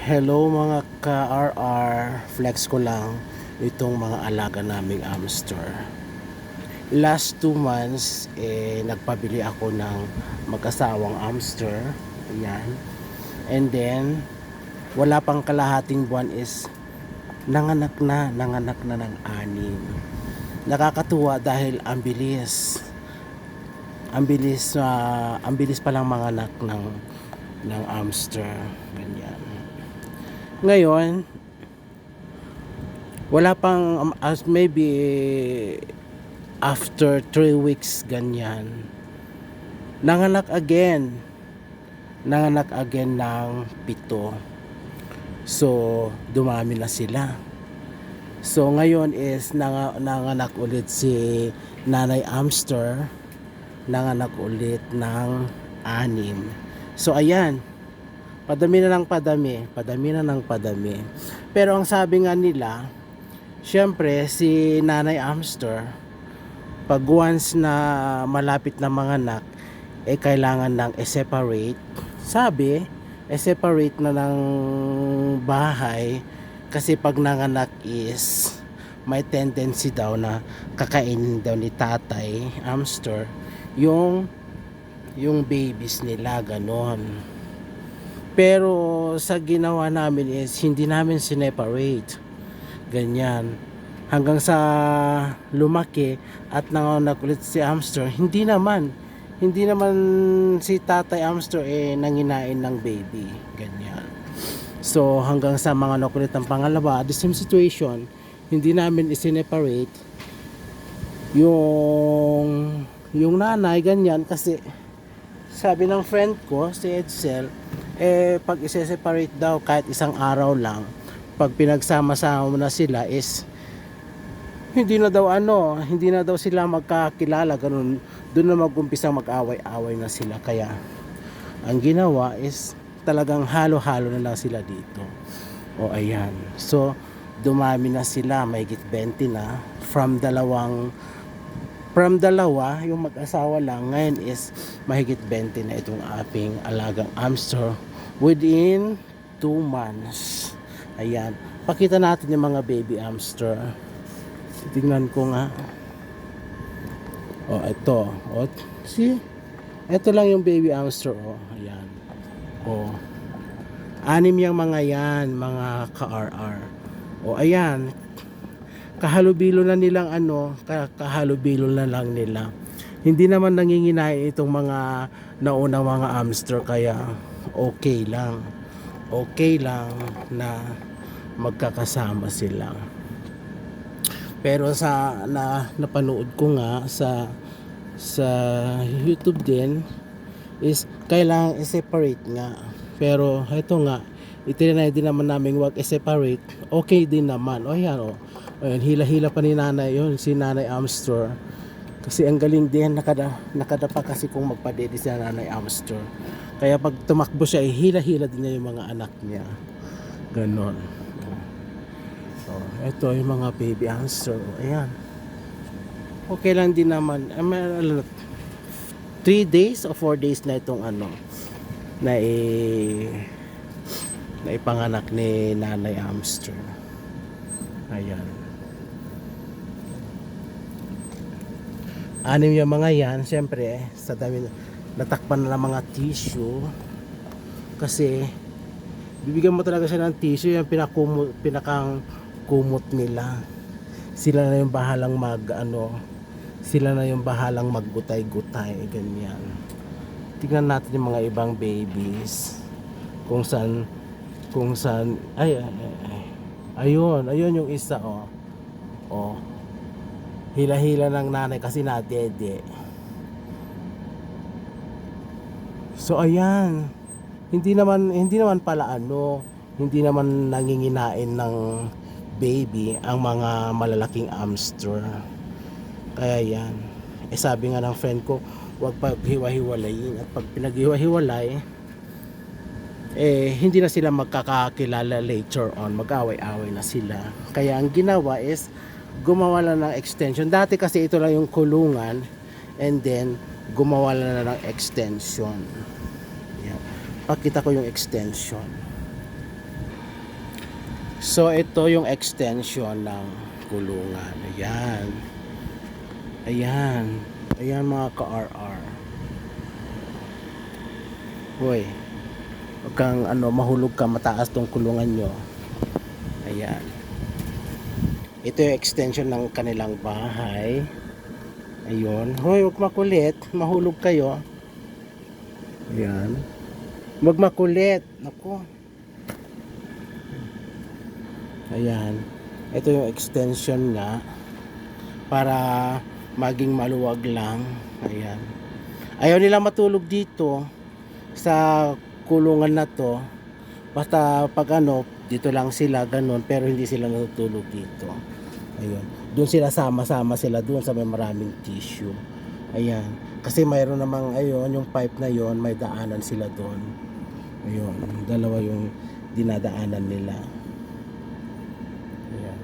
Hello mga ka-RR, flex ko lang itong mga alaga naming hamster. Last two months, eh, nagpabili ako ng mag-asawang hamster. Ayan. And then, wala pang kalahating buwan is nanganak na, nanganak na ng anim. Nakakatuwa dahil ang bilis. Ang bilis, ah, ang bilis palang manganak ng ng hamster. Ganyan. Ngayon, wala pang um, as maybe after 3 weeks ganyan. Nanganak again. Nanganak again ng pito. So, dumami na sila. So, ngayon is nang, nanganak ulit si Nanay Amster. Nanganak ulit ng anim. So, ayan. Padami na ng padami. Padami na ng padami. Pero ang sabi nga nila, syempre si Nanay Amster, pag once na malapit na manganak, eh kailangan ng i-separate. Sabi, i-separate na ng bahay kasi pag nanganak is may tendency daw na kakainin daw ni tatay hamster yung yung babies nila ganon pero sa ginawa namin is hindi namin sineparate. Ganyan. Hanggang sa lumaki at nanganak ulit si hamster, hindi naman. Hindi naman si tatay hamster eh nanginain ng baby. Ganyan. So hanggang sa mga nakulit ang pangalawa, the same situation, hindi namin isineparate yung yung nanay ganyan kasi sabi ng friend ko si Edsel eh pag ise-separate daw kahit isang araw lang pag pinagsama-sama na sila is hindi na daw ano hindi na daw sila magkakilala ganun. Doon na mag-umpisa mag-away-away na sila. Kaya ang ginawa is talagang halo-halo na lang sila dito. O ayan. So dumami na sila may 20 na. From dalawang from dalawa, yung mag-asawa lang, ngayon is mahigit 20 na itong aping alagang hamster within 2 months. Ayan. Pakita natin yung mga baby hamster. Tingnan ko nga. Oh, ito. Oh, see? Ito lang yung baby hamster. Oh, ayan. Oh. Anim yung mga yan, mga ka-RR. Oh, ayan kahalubilo na nilang ano, ka- kahalubilo na lang nila. Hindi naman nanginginay itong mga naunang mga hamster kaya okay lang. Okay lang na magkakasama sila. Pero sa na napanood ko nga sa sa YouTube din is kailangan i-separate nga. Pero ito nga, itinry din naman namin wag i-separate. Okay din naman. O yan o. Ayun, hila-hila pa ni nanay yun, si nanay Amstor. Kasi ang galing din, nakada, nakadapa kasi kung magpadede si nanay Amstor. Kaya pag tumakbo siya, eh, hila-hila din niya yung mga anak niya. Ganon. Oh, ito yung mga baby hamster. Oh, ayan. Okay lang din naman. I mean, ano, 3 days o 4 days na itong ano na i na ipanganak ni nanay hamster. Ayan. Anim yung mga yan, siyempre, sa dami natakpan na ng mga tissue. Kasi bibigyan mo talaga siya ng tissue yung pinakumot, pinakang kumot nila. Sila na yung bahalang mag ano sila na yung bahalang maggutay-gutay ganyan. Tingnan natin yung mga ibang babies. Kung saan kung saan ay, ay, ay. ayun ayun yung isa oh. Oh hila-hila ng nanay kasi nadede so ayan. Hindi naman hindi naman pala ano hindi naman nanginginain ng baby ang mga malalaking hamster. Kaya yan. Eh sabi nga ng friend ko wag paghiwa-hiwalayin at pag pinaghiwa-hiwalay eh hindi na sila magkakakilala later on. Mag-away-away na sila. Kaya ang ginawa is gumawa lang ng extension dati kasi ito lang yung kulungan and then gumawa na ng extension yan. pakita ko yung extension So ito yung extension ng kulungan. Ayan. Ayan. Ayan mga ka-RR. Hoy. Huwag kang ano, mahulog ka mataas tong kulungan nyo. Ayan. Ito yung extension ng kanilang bahay. Ayun. Hoy, huwag makulit. Mahulog kayo. Ayan. Huwag makulit. Naku. Ayan. Ito yung extension nga para maging maluwag lang. Ayan. Ayaw nila matulog dito sa kulungan na to. Basta pag ano, dito lang sila ganun pero hindi sila natutulog dito. Ayun. Doon sila sama-sama sila doon sa may maraming tissue. Ayan. Kasi mayroon namang ayun, yung pipe na yon may daanan sila doon. Ayun, dalawa yung dinadaanan nila. Ayan.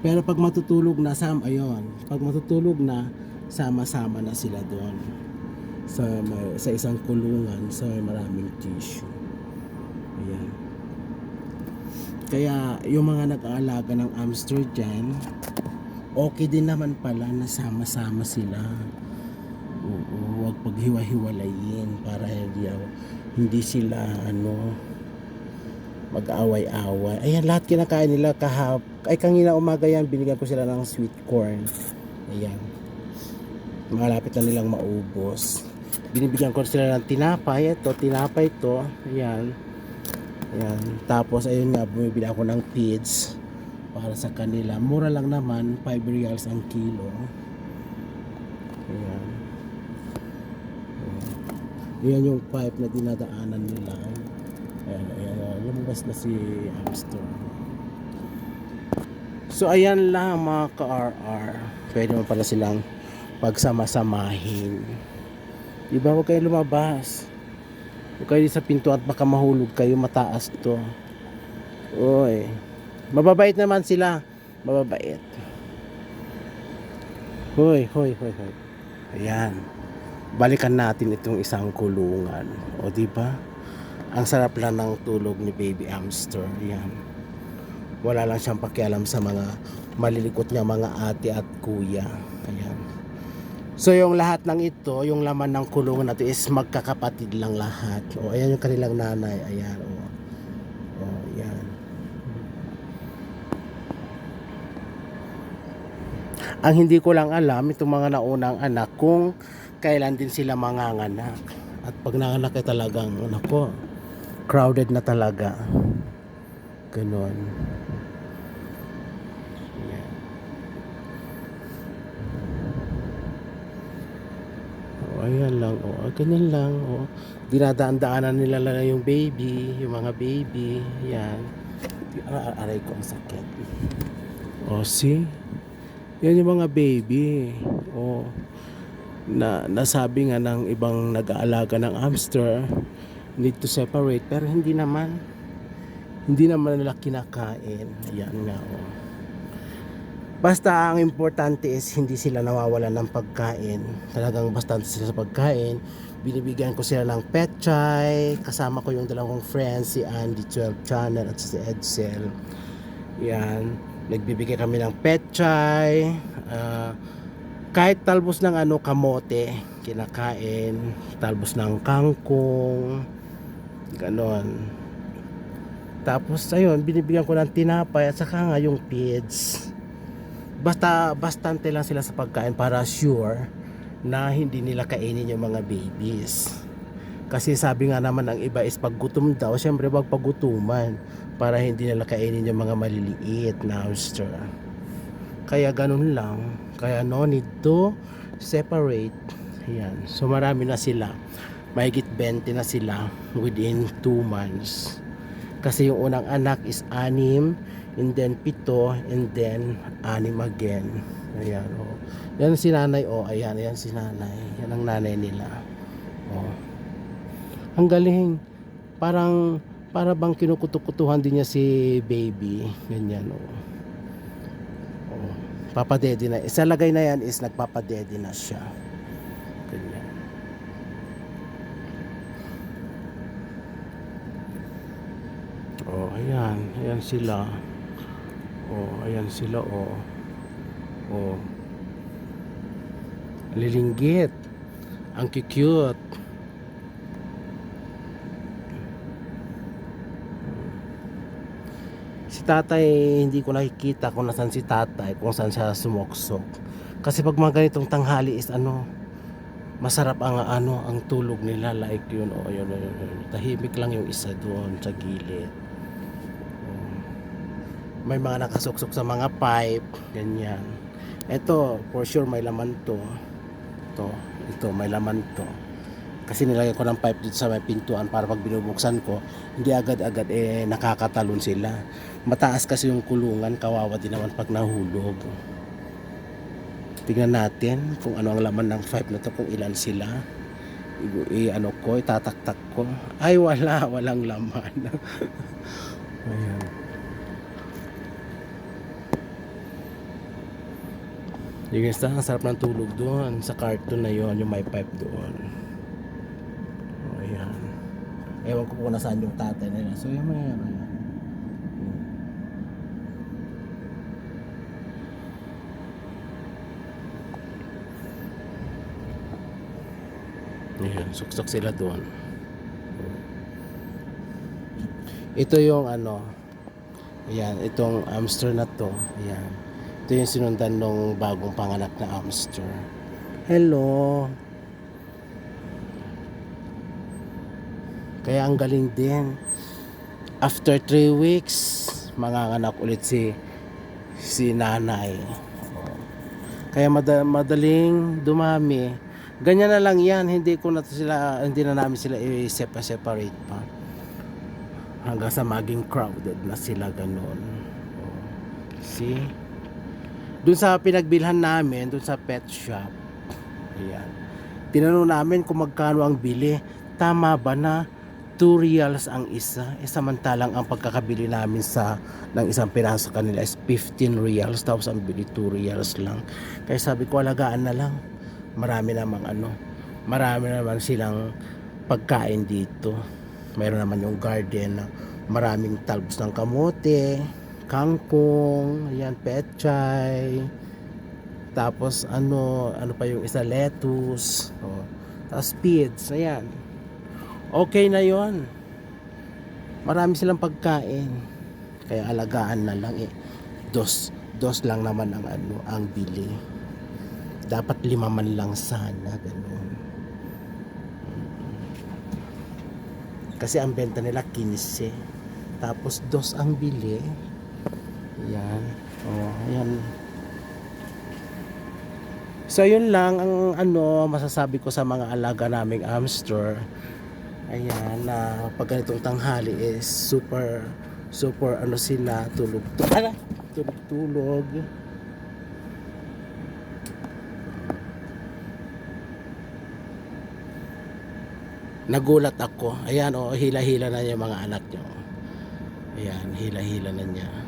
Pero pag matutulog na sam ayun, pag matutulog na sama-sama na sila doon sa sa isang kulungan sa maraming tissue. Ayan. Kaya yung mga nag-aalaga ng hamster dyan, okay din naman pala na sama-sama sila. Oo, huwag paghiwa-hiwalayin para hindi, hindi sila ano mag-away-away. Ayan, lahat kinakain nila kahap. Ay, kanina umaga yan, binigyan ko sila ng sweet corn. Ayan. Malapit na nilang maubos. Binibigyan ko sila ng tinapay. Ito, tinapay to. Ayan. Ayan. Tapos, ayun nga, bumibili ako ng feeds para sa kanila. Mura lang naman, 5 reals ang kilo. Ayan. Ayan. Yan yung pipe na dinadaanan nila. Ayan, ayan, ayan. lumabas na si hamster. So, ayan lang mga ka-RR. Pwede mo pala silang pagsama-samahin. Diba, huwag kayo lumabas. Huwag kayo sa pinto at baka mahulog kayo mataas to. Oy. Mababait naman sila. Mababait. Hoy, hoy, hoy, hoy. Ayan. Balikan natin itong isang kulungan. O, di ba? Ang sarap lang ng tulog ni baby hamster. Ayan. Wala lang siyang pakialam sa mga malilikot niya mga ate at kuya. Ayan. So yung lahat ng ito, yung laman ng kulungan na ito is magkakapatid lang lahat. O ayan yung kanilang nanay. Ayan. O. O ayan. Ang hindi ko lang alam, itong mga naunang anak, kung kailan din sila manganganak. At pag nanganak ay talagang, nako, crowded na talaga. Ganon. Ayan lang. O, ah, ganyan lang. O, dinadaan-daanan nila lang yung baby, yung mga baby. Yan. Ah, aray ko ang sakit. O, see? Yan yung mga baby. O, na nasabi nga ng ibang nag-aalaga ng hamster need to separate pero hindi naman hindi naman nila kinakain ayan nga oh. Basta ang importante is hindi sila nawawalan ng pagkain. Talagang bastante sila sa pagkain. Binibigyan ko sila ng pet chai. Kasama ko yung dalawang friends si Andy 12 channel at si Edsel. Yan. Nagbibigay kami ng pet chai. Ah, kahit talbos ng ano kamote kinakain. Talbos ng kangkong. Ganon. Tapos ayun binibigyan ko ng tinapay at saka nga yung feeds basta bastante lang sila sa pagkain para sure na hindi nila kainin yung mga babies. Kasi sabi nga naman ang iba is pag gutom daw syempre wag pagutuman para hindi nila kainin yung mga maliliit na hamster kaya ganun lang. Kaya no need to separate. Yan so marami na sila. Mahigit 20 na sila within 2 months kasi yung unang anak is anim and then pito and then anim again. Ayan oh. yan si nanay oh. Ayan ayan si nanay yan ang nanay nila. Oh. ang galing. Parang para bang kinukutukutuhan din niya si baby. Ganyan oh. oh. papadede na. Sa lagay na yan is nagpapadede na siya. Ganyan Oh, ayan. Ayan sila. Oh, ayan sila, oh. Oh. Lilinggit. Ang cute. Si tatay, hindi ko nakikita kung nasan si tatay, kung saan siya sumuksok. Kasi pag mga ganitong tanghali is ano, masarap ang ano, ang tulog nila like yun, oh, yun, yun, yun, yun. Tahimik lang yung isa doon sa gilid. May mga nakasuksok sa mga pipe, ganyan. Ito, for sure may laman to. Ito, ito, may laman to. Kasi nilagay ko ng pipe dito sa may pintuan para pag binubuksan ko, hindi agad-agad eh nakakatalon sila. Mataas kasi yung kulungan, kawawa din naman pag nahulog. Tingnan natin kung ano ang laman ng pipe na to, kung ilan sila. I, i- ano ko, itataktak ko. Ay, wala, walang laman. Ayan. Yung isa, ang sarap ng tulog doon. Sa carton na yon yung may pipe doon. O, ayan. Ewan ko kung nasaan yung tatay nila. So, yun, ayan, ayan. Ayan, suksok sila doon. Ito yung ano, ayan, itong hamster na to. Ayan. Ito yung sinundan ng bagong panganak na hamster. Hello. Kaya ang galing din. After 3 weeks, manganganak ulit si si nanay. Kaya mada- madaling dumami. Ganyan na lang yan. Hindi ko na sila, hindi na namin sila i-separate pa. Hanggang sa maging crowded na sila ganun. Oh. See? Doon sa pinagbilhan namin, doon sa pet shop. Ayan. Tinanong namin kung magkano ang bili. Tama ba na 2 reals ang isa? Eh samantalang ang pagkakabili namin sa ng isang piraso kanila is 15 reals. Tapos ang bili 2 reals lang. Kaya sabi ko, alagaan na lang. Marami namang ano, marami naman silang pagkain dito. Mayroon naman yung garden na maraming talbos ng kamote, kangkong, ayan, petchay. Tapos ano, ano pa yung isa lettuce. Oh. Tapos peas, ayan. Okay na yon. Marami silang pagkain. Kaya alagaan na lang eh. Dos, dos lang naman ang ano, ang bili. Dapat lima man lang sana, ganun. Kasi ang benta nila 15. Tapos dos ang bili. Yan. Oh, yan. So yun lang ang ano masasabi ko sa mga alaga naming hamster. Ayan na pag ganitong tanghali is super super ano sila tulog ala tulog tulog. Nagulat ako. Ayan oh hila-hila na yung mga anak niyo. Ayan hila-hila na niya.